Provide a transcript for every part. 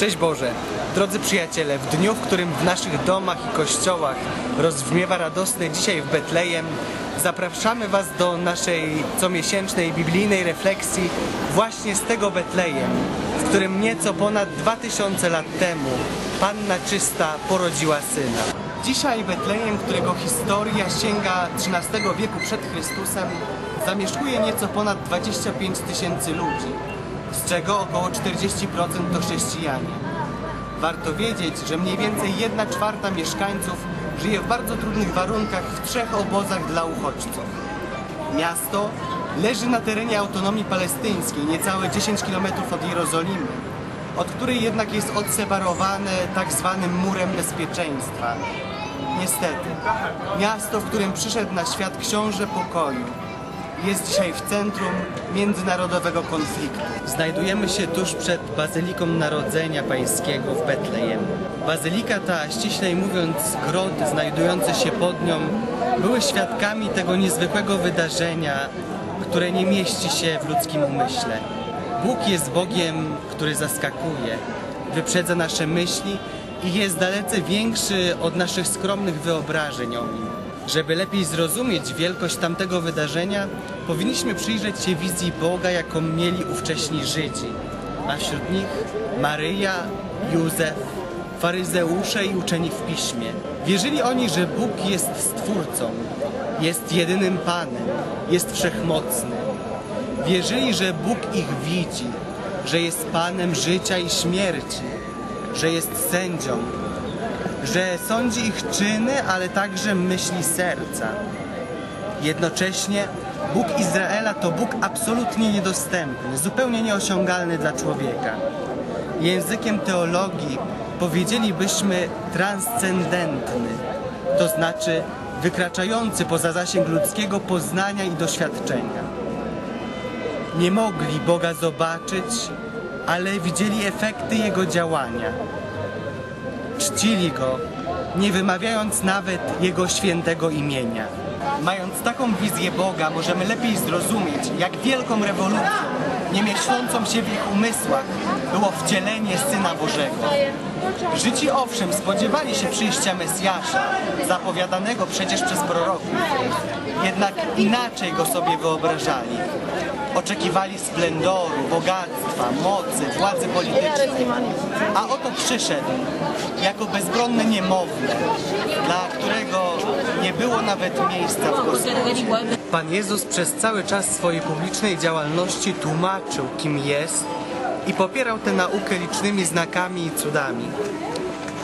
Szczęść Boże! Drodzy przyjaciele, w dniu, w którym w naszych domach i kościołach rozbrzmiewa radosny dzisiaj w Betlejem, zapraszamy Was do naszej comiesięcznej biblijnej refleksji właśnie z tego Betlejem, w którym nieco ponad 2000 lat temu Panna Czysta porodziła Syna. Dzisiaj Betlejem, którego historia sięga XIII wieku przed Chrystusem, zamieszkuje nieco ponad 25 tysięcy ludzi, z czego około 40% to chrześcijanie. Warto wiedzieć, że mniej więcej 1 czwarta mieszkańców żyje w bardzo trudnych warunkach w trzech obozach dla uchodźców. Miasto leży na terenie autonomii palestyńskiej, niecałe 10 km od Jerozolimy, od której jednak jest odseparowane tak zwanym murem bezpieczeństwa. Niestety, miasto, w którym przyszedł na świat książę pokoju, jest dzisiaj w centrum międzynarodowego konfliktu. Znajdujemy się tuż przed Bazyliką Narodzenia Pańskiego w Betlejem. Bazylika ta, ściślej mówiąc groty znajdujące się pod nią, były świadkami tego niezwykłego wydarzenia, które nie mieści się w ludzkim umyśle. Bóg jest Bogiem, który zaskakuje, wyprzedza nasze myśli i jest dalece większy od naszych skromnych wyobrażeń o nim. Żeby lepiej zrozumieć wielkość tamtego wydarzenia, powinniśmy przyjrzeć się wizji Boga, jaką mieli ówcześni Żydzi, a wśród nich Maryja, Józef, faryzeusze i uczeni w piśmie. Wierzyli oni, że Bóg jest Stwórcą, jest jedynym Panem, jest wszechmocny. Wierzyli, że Bóg ich widzi, że jest Panem życia i śmierci, że jest sędzią, że sądzi ich czyny, ale także myśli serca. Jednocześnie Bóg Izraela to Bóg absolutnie niedostępny, zupełnie nieosiągalny dla człowieka. Językiem teologii powiedzielibyśmy transcendentny, to znaczy wykraczający poza zasięg ludzkiego poznania i doświadczenia. Nie mogli Boga zobaczyć, ale widzieli efekty Jego działania czcili Go, nie wymawiając nawet Jego świętego imienia. Mając taką wizję Boga, możemy lepiej zrozumieć, jak wielką rewolucją, nie mieszczącą się w ich umysłach, było wcielenie Syna Bożego. Żydzi owszem spodziewali się przyjścia Mesjasza, zapowiadanego przecież przez proroków, jednak inaczej go sobie wyobrażali. Oczekiwali splendoru, bogactwa, mocy, władzy politycznej. A oto przyszedł jako bezbronne niemowlę, dla którego nie było nawet miejsca w gospodzie. Pan Jezus przez cały czas swojej publicznej działalności tłumaczył, kim jest i popierał tę naukę licznymi znakami i cudami.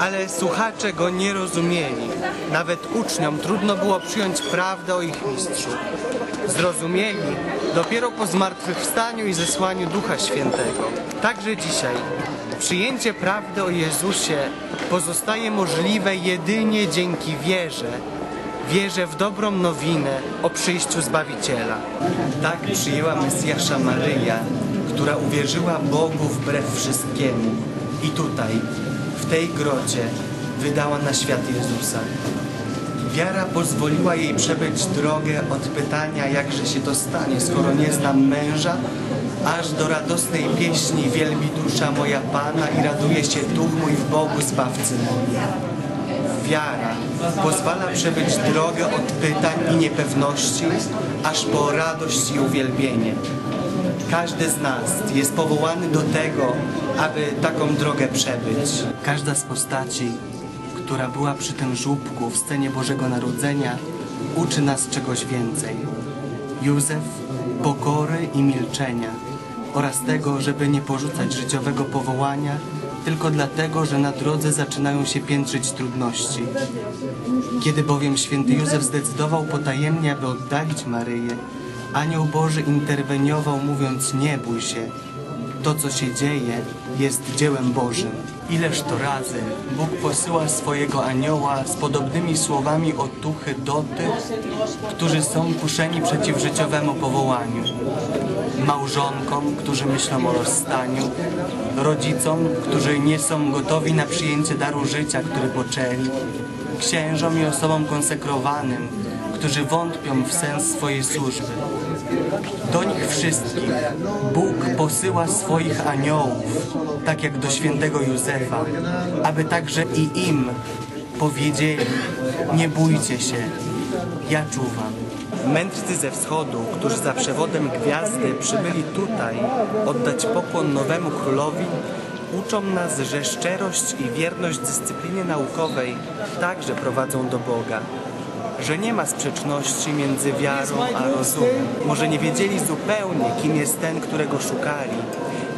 Ale słuchacze go nie rozumieli. Nawet uczniom trudno było przyjąć prawdę o ich mistrzu. Zrozumieli dopiero po zmartwychwstaniu i zesłaniu Ducha Świętego. Także dzisiaj przyjęcie prawdy o Jezusie pozostaje możliwe jedynie dzięki wierze. Wierzę w dobrą nowinę o przyjściu Zbawiciela. Tak przyjęła Mesjasza Maryja, która uwierzyła Bogu wbrew wszystkiemu. I tutaj, w tej grocie, wydała na świat Jezusa. Wiara pozwoliła jej przebyć drogę od pytania, jakże się to stanie, skoro nie znam męża, aż do radosnej pieśni wielbi dusza moja Pana i raduje się duch mój w Bogu Zbawcy. Wiara pozwala przebyć drogę od pytań i niepewności, aż po radość i uwielbienie. Każdy z nas jest powołany do tego, aby taką drogę przebyć. Każda z postaci, która była przy tym żłóbku w scenie Bożego Narodzenia, uczy nas czegoś więcej. Józef pokory i milczenia oraz tego, żeby nie porzucać życiowego powołania tylko dlatego, że na drodze zaczynają się piętrzyć trudności. Kiedy bowiem święty Józef zdecydował potajemnie, aby oddalić Maryję, anioł Boży interweniował mówiąc nie bój się, to, co się dzieje, jest dziełem Bożym. Ileż to razy Bóg posyła swojego anioła z podobnymi słowami otuchy do tych, którzy są kuszeni przeciw życiowemu powołaniu. Małżonkom, którzy myślą o rozstaniu, rodzicom, którzy nie są gotowi na przyjęcie daru życia, który poczęli, księżom i osobom konsekrowanym, którzy wątpią w sens swojej służby. Do nich wszystkich Bóg posyła swoich aniołów, tak jak do świętego Józefa, aby także i im powiedzieli: Nie bójcie się, ja czuwam. Mędrcy ze wschodu, którzy za przewodem gwiazdy przybyli tutaj oddać pokłon nowemu królowi, uczą nas, że szczerość i wierność dyscyplinie naukowej także prowadzą do Boga. Że nie ma sprzeczności między wiarą a rozumem. Może nie wiedzieli zupełnie, kim jest ten, którego szukali.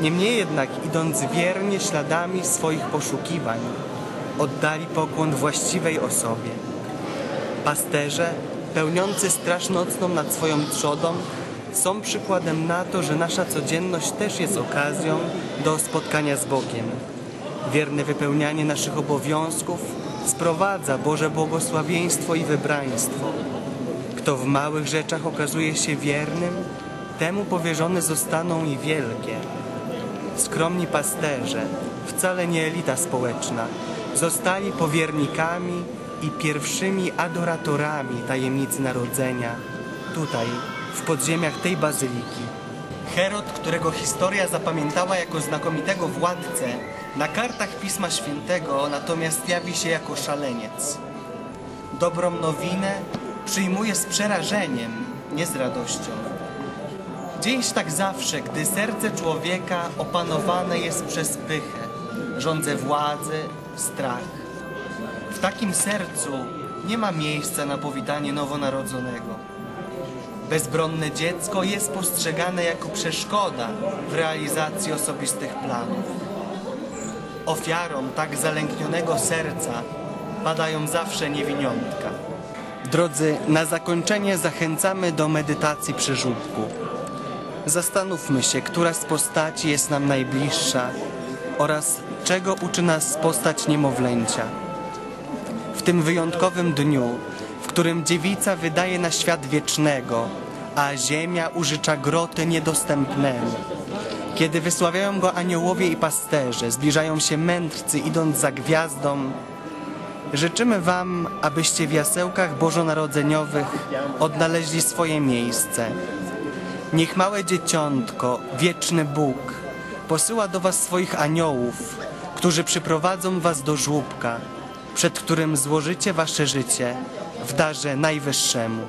Niemniej jednak, idąc wiernie śladami swoich poszukiwań, oddali pokłon właściwej osobie. Pasterze, pełniący straż nocną nad swoją trzodą, są przykładem na to, że nasza codzienność też jest okazją do spotkania z Bogiem. Wierne wypełnianie naszych obowiązków sprowadza Boże błogosławieństwo i wybraństwo. Kto w małych rzeczach okazuje się wiernym, temu powierzone zostaną i wielkie. Skromni pasterze, wcale nie elita społeczna, zostali powiernikami i pierwszymi adoratorami tajemnicy narodzenia, tutaj, w podziemiach tej bazyliki. Herod, którego historia zapamiętała jako znakomitego władcę, na kartach Pisma Świętego natomiast jawi się jako szaleniec. Dobrą nowinę przyjmuje z przerażeniem, nie z radością. Dzieje się tak zawsze, gdy serce człowieka opanowane jest przez pychę, rządzę władzy, strach. W takim sercu nie ma miejsca na powitanie nowonarodzonego. Bezbronne dziecko jest postrzegane jako przeszkoda w realizacji osobistych planów. Ofiarą tak zalęknionego serca padają zawsze niewiniątka. Drodzy, na zakończenie zachęcamy do medytacji przy. Zastanówmy się, która z postaci jest nam najbliższa oraz czego uczy nas postać niemowlęcia. W tym wyjątkowym dniu, którym dziewica wydaje na świat wiecznego, a ziemia użycza groty niedostępnemu. Kiedy wysławiają go aniołowie i pasterze, zbliżają się mędrcy idąc za gwiazdą, życzymy Wam, abyście w jasełkach bożonarodzeniowych odnaleźli swoje miejsce. Niech małe dzieciątko, wieczny Bóg, posyła do Was swoich aniołów, którzy przyprowadzą Was do żłóbka, przed którym złożycie Wasze życie w darze najwyższemu.